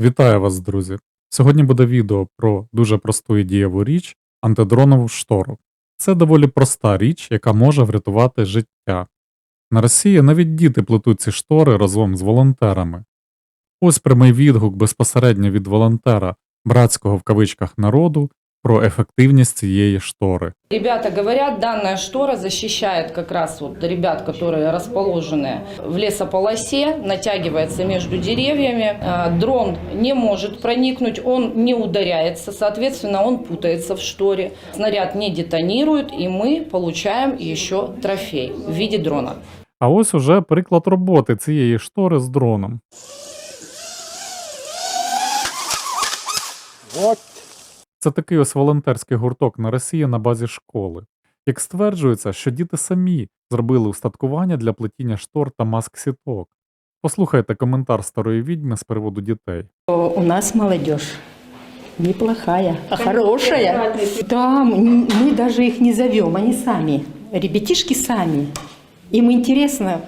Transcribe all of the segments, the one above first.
Вітаю вас, друзі! Сьогодні буде відео про дуже просту і дієву річ антидронову штору. Це доволі проста річ, яка може врятувати життя. На Росії навіть діти плетуть ці штори разом з волонтерами. Ось прямий відгук безпосередньо від волонтера братського в кавичках народу про ефективність цієї штори. Ребята говорят, данная штора защищает как раз вот ребят, которые расположены в лесополосе, натягивается между деревьями. Э, Дрон не может проникнуть, он не ударяется, соответственно, он путается в шторе. Снаряд не детонирует, и мы получаем еще трофей в виде дрона. А ось уже приклад роботи цієї штори з дроном. Вот Це такий ось волонтерський гурток на Росії на базі школи. Як стверджується, що діти самі зробили устаткування для плетіння штор та маск-сіток. Послухайте коментар старої відьми з приводу дітей. У нас молодежь неплохая, а хорошая. Да, м- мы даже их не зовем, они сами. Ребятишки сами. Им интересно,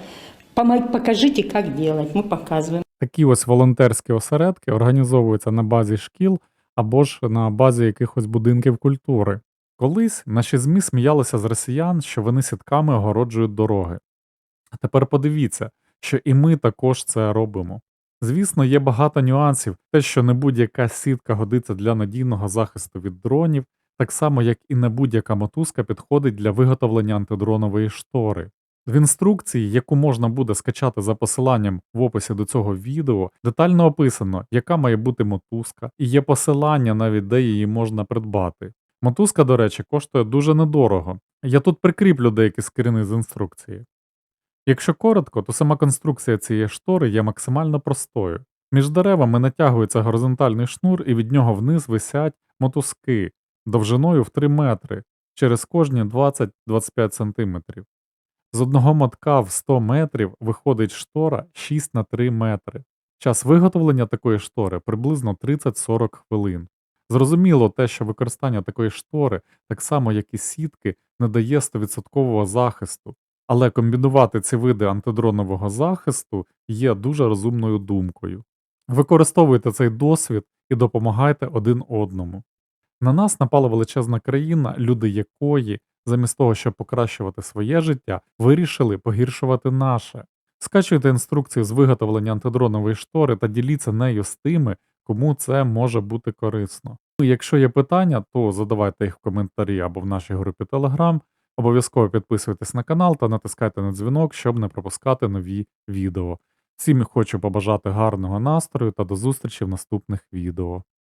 «Помо- покажите, как делать. Мы показываем. Такі ось волонтерські осередки організовуються на базі шкіл або ж на базі якихось будинків культури. Колись наші ЗМІ сміялися з росіян, що вони сітками огороджують дороги. А тепер подивіться, що і ми також це робимо. Звісно, є багато нюансів, те, що не будь-яка сітка годиться для надійного захисту від дронів, так само як і не будь-яка мотузка підходить для виготовлення антидронової штори. В інструкції, яку можна буде скачати за посиланням в описі до цього відео, детально описано, яка має бути мотузка, і є посилання навіть де її можна придбати. Мотузка, до речі, коштує дуже недорого. Я тут прикріплю деякі скріни з інструкції. Якщо коротко, то сама конструкція цієї штори є максимально простою. Між деревами натягується горизонтальний шнур, і від нього вниз висять мотузки довжиною в 3 метри через кожні 20-25 см. З одного мотка в 100 метрів виходить штора 6 на 3 метри. Час виготовлення такої штори приблизно 30-40 хвилин. Зрозуміло те, що використання такої штори, так само як і сітки, не дає 100% захисту, але комбінувати ці види антидронового захисту є дуже розумною думкою. Використовуйте цей досвід і допомагайте один одному. На нас напала величезна країна, люди якої, замість того, щоб покращувати своє життя, вирішили погіршувати наше. Скачуйте інструкцію з виготовлення антидронової штори та діліться нею з тими, кому це може бути корисно. Ну, Якщо є питання, то задавайте їх в коментарі або в нашій групі Telegram. Обов'язково підписуйтесь на канал та натискайте на дзвінок, щоб не пропускати нові відео. Всім хочу побажати гарного настрою та до зустрічі в наступних відео.